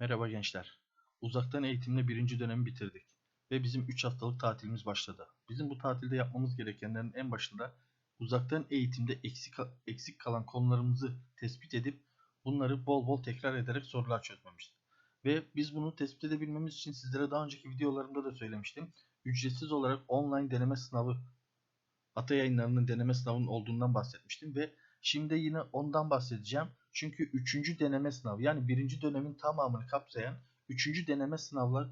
Merhaba gençler. Uzaktan eğitimle birinci dönemi bitirdik. Ve bizim 3 haftalık tatilimiz başladı. Bizim bu tatilde yapmamız gerekenlerin en başında uzaktan eğitimde eksik, eksik kalan konularımızı tespit edip bunları bol bol tekrar ederek sorular çözmemiz. Ve biz bunu tespit edebilmemiz için sizlere daha önceki videolarımda da söylemiştim. Ücretsiz olarak online deneme sınavı Ata yayınlarının deneme sınavının olduğundan bahsetmiştim ve şimdi yine ondan bahsedeceğim. Çünkü 3. deneme sınavı yani 1. dönemin tamamını kapsayan 3. deneme sınavlar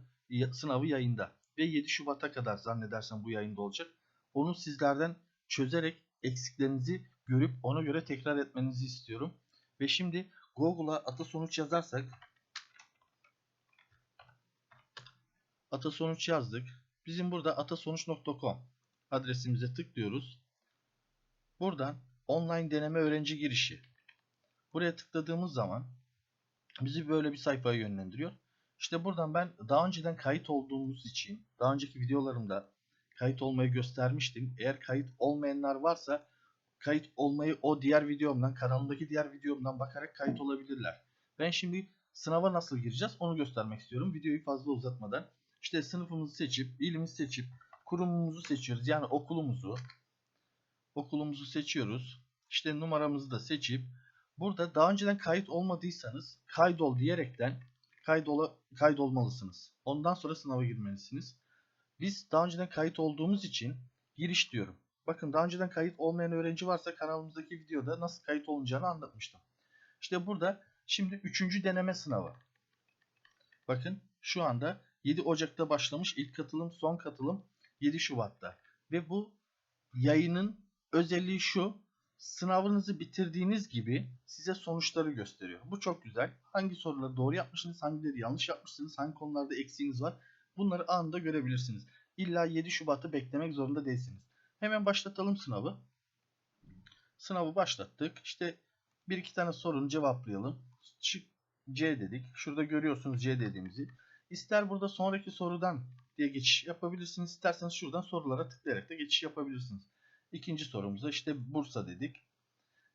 sınavı yayında ve 7 Şubat'a kadar zannedersem bu yayında olacak. Onu sizlerden çözerek eksiklerinizi görüp ona göre tekrar etmenizi istiyorum. Ve şimdi Google'a ata sonuç yazarsak ata sonuç yazdık. Bizim burada atasonuç.com adresimize tıklıyoruz. Buradan online deneme öğrenci girişi. Buraya tıkladığımız zaman bizi böyle bir sayfaya yönlendiriyor. İşte buradan ben daha önceden kayıt olduğumuz için daha önceki videolarımda kayıt olmayı göstermiştim. Eğer kayıt olmayanlar varsa kayıt olmayı o diğer videomdan kanalımdaki diğer videomdan bakarak kayıt olabilirler. Ben şimdi sınava nasıl gireceğiz onu göstermek istiyorum. Videoyu fazla uzatmadan. İşte sınıfımızı seçip, ilimizi seçip, kurumumuzu seçiyoruz. Yani okulumuzu. Okulumuzu seçiyoruz. İşte numaramızı da seçip burada daha önceden kayıt olmadıysanız kaydol diyerekten kaydola, kaydolmalısınız. Ondan sonra sınava girmelisiniz. Biz daha önceden kayıt olduğumuz için giriş diyorum. Bakın daha önceden kayıt olmayan öğrenci varsa kanalımızdaki videoda nasıl kayıt olunacağını anlatmıştım. İşte burada şimdi 3. deneme sınavı. Bakın şu anda 7 Ocak'ta başlamış ilk katılım son katılım 7 Şubat'ta. Ve bu yayının özelliği şu. Sınavınızı bitirdiğiniz gibi size sonuçları gösteriyor. Bu çok güzel. Hangi soruları doğru yapmışsınız, hangileri yanlış yapmışsınız, hangi konularda eksiğiniz var. Bunları anında görebilirsiniz. İlla 7 Şubat'ı beklemek zorunda değilsiniz. Hemen başlatalım sınavı. Sınavı başlattık. İşte bir iki tane sorunu cevaplayalım. C dedik. Şurada görüyorsunuz C dediğimizi. İster burada sonraki sorudan diye geçiş yapabilirsiniz. İsterseniz şuradan sorulara tıklayarak da geçiş yapabilirsiniz. İkinci sorumuza işte Bursa dedik.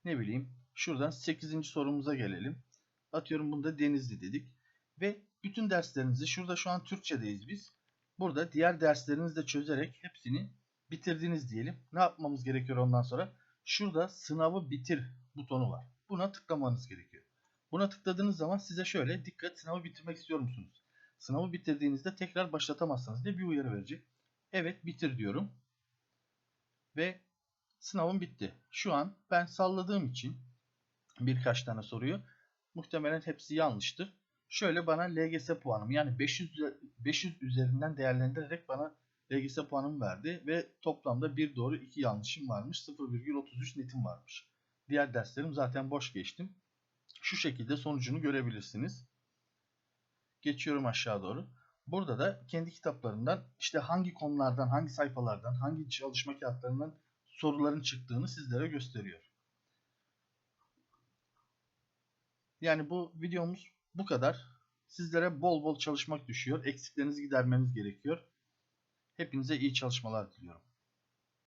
Ne bileyim şuradan 8. sorumuza gelelim. Atıyorum bunda Denizli dedik. Ve bütün derslerinizi şurada şu an Türkçedeyiz biz. Burada diğer derslerinizi de çözerek hepsini bitirdiniz diyelim. Ne yapmamız gerekiyor ondan sonra? Şurada sınavı bitir butonu var. Buna tıklamanız gerekiyor. Buna tıkladığınız zaman size şöyle dikkat sınavı bitirmek istiyor musunuz? Sınavı bitirdiğinizde tekrar başlatamazsınız diye bir uyarı verecek. Evet bitir diyorum. Ve sınavım bitti. Şu an ben salladığım için birkaç tane soruyu muhtemelen hepsi yanlıştır. Şöyle bana LGS puanım yani 500 500 üzerinden değerlendirerek bana LGS puanım verdi ve toplamda bir doğru iki yanlışım varmış. 0,33 netim varmış. Diğer derslerim zaten boş geçtim. Şu şekilde sonucunu görebilirsiniz. Geçiyorum aşağı doğru. Burada da kendi kitaplarından işte hangi konulardan, hangi sayfalardan, hangi çalışma kağıtlarından soruların çıktığını sizlere gösteriyor. Yani bu videomuz bu kadar. Sizlere bol bol çalışmak düşüyor. Eksiklerinizi gidermeniz gerekiyor. Hepinize iyi çalışmalar diliyorum.